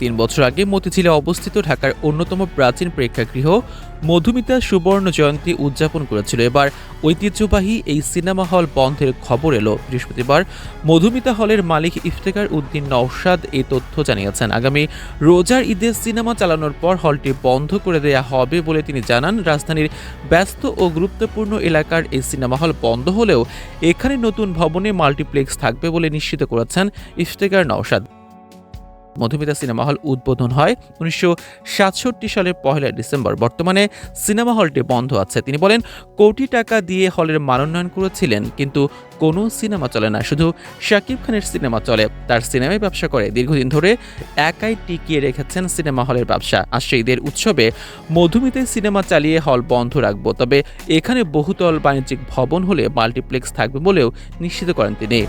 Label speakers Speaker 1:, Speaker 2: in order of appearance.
Speaker 1: তিন বছর আগে মতিঝিলে অবস্থিত ঢাকার অন্যতম প্রাচীন প্রেক্ষাগৃহ মধুমিতা সুবর্ণ জয়ন্তী উদযাপন করেছিল। এবার ঐতিহ্যবাহী এই সিনেমা হল বন্ধের খবর এলো। বৃহস্পতিবার মধুমিতা হলের মালিক ইফতেকার উদ্দিন নওশাদ এই তথ্য জানিয়েছেন। আগামী রোজার ঈদের সিনেমা চালানোর পর হলটি বন্ধ করে দেয়া হবে বলে তিনি জানান। রাজধানীর ব্যস্ত ও গুরুত্বপূর্ণ এলাকার এই সিনেমা হল বন্ধ হলেও এখানে নতুন ভবনে মাল্টিপ্লেক্স থাকবে বলে নিশ্চিত করেছেন ইফতেকার নওশাদ। মধুমিতা সিনেমা হল উদ্বোধন হয় উনিশশো সাতষট্টি সালের পহেলা ডিসেম্বর। বর্তমানে সিনেমা হলটি বন্ধ আছে। তিনি বলেন, কোটি টাকা দিয়ে হলের মানোন্নয়ন করেছিলেন, কিন্তু কোনো সিনেমা চলে না। শুধু শাকিব খানের সিনেমা চলে। তার সিনেমায় ব্যবসা করে। দীর্ঘদিন ধরে একাই টিকিয়ে রেখেছেন সিনেমা হলের ব্যবসা। আর সেই ঈদের উৎসবে মধুমিতায় সিনেমা চালিয়ে হল বন্ধ রাখব। তবে এখানে বহুতল বাণিজ্যিক ভবন হলে মাল্টিপ্লেক্স থাকবে বলেও নিশ্চিত করেন তিনি।